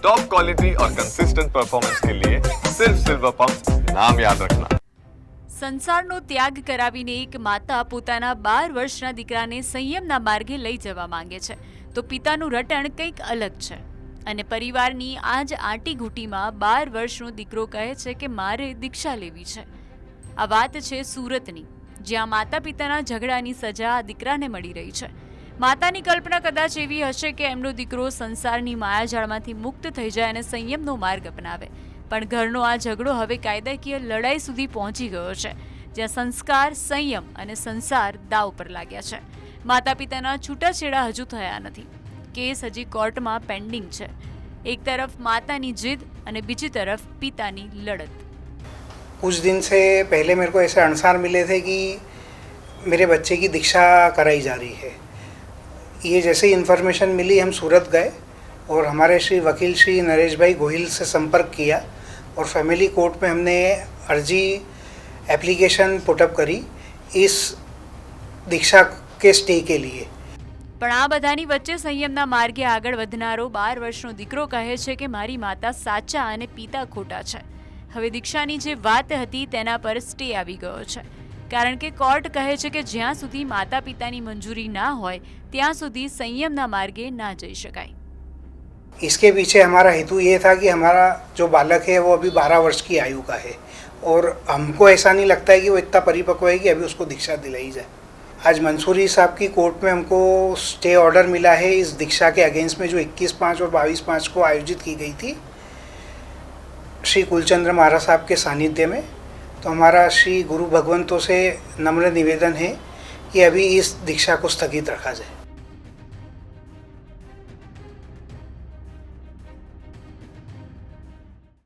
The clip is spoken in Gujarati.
टॉप क्वालिटी और कंसिस्टेंट परफॉर्मेंस के लिए सिर्फ सिल्वर पंप नाम याद रखना સંસારનો ત્યાગ કરાવીને એક માતા પોતાના બાર વર્ષના દીકરાને સંયમના માર્ગે લઈ જવા માંગે છે તો પિતાનું રટણ કંઈક અલગ છે અને પરિવારની આ જ આંટી ઘૂંટીમાં બાર વર્ષનો દીકરો કહે છે કે મારે દીક્ષા લેવી છે આ વાત છે સુરતની જ્યાં માતા પિતાના ઝઘડાની સજા આ દીકરાને મળી રહી છે માતાની કલ્પના કદાચ એવી હશે કે એમનો દીકરો સંસારની માયાજાળમાંથી મુક્ત થઈ જાય અને સંયમનો માર્ગ અપનાવે પણ ઘરનો આ ઝઘડો હવે કાયદાકીય લડાઈ સુધી પહોંચી ગયો છે જ્યાં સંસ્કાર સંયમ અને સંસાર દાવ પર લાગ્યા છે માતા પિતાના છૂટાછેડા હજુ થયા નથી કેસ હજી કોર્ટમાં પેન્ડિંગ છે એક તરફ માતાની જીદ અને બીજી તરફ પિતાની લડત कुछ दिन से पहले मेरे को ऐसे अणसार मिले थे कि मेरे बच्चे की दीक्षा कराई जा रही है ये जैसे ही इन्फॉर्मेशन मिली हम सूरत गए और हमारे श्री वकील श्री नरेश भाई गोहिल से संपर्क किया और फैमिली कोर्ट में हमने अर्जी एप्लीकेशन पुटअप करी इस दीक्षा के स्टे के लिए પણ આ બધાની વચ્ચે સંયમના માર્ગે આગળ વધનારો બાર વર્ષનો દીકરો કહે છે કે મારી માતા સાચા અને પિતા ખોટા છે હવે દીક્ષાની જે વાત હતી તેના પર સ્ટે આવી ગયો છે કારણ કે કોર્ટ કહે છે કે જ્યાં સુધી માતા પિતાની મંજૂરી ના હોય ત્યાં સુધી સંયમના માર્ગે ના જઈ શકાય इसके पीछे हमारा हेतु ये था कि हमारा जो बालक है वो अभी बारह वर्ष की आयु का है और हमको ऐसा नहीं लगता है कि वो इतना परिपक्व है कि अभी उसको दीक्षा दिलाई जाए आज मंसूरी साहब की कोर्ट में हमको स्टे ऑर्डर मिला है इस दीक्षा के अगेंस्ट में जो 21 पाँच और 22 पाँच को आयोजित की गई थी श्री कुलचंद्र महाराज साहब के सानिध्य में तो हमारा श्री गुरु भगवंतों से नम्र निवेदन है कि अभी इस दीक्षा को स्थगित रखा जाए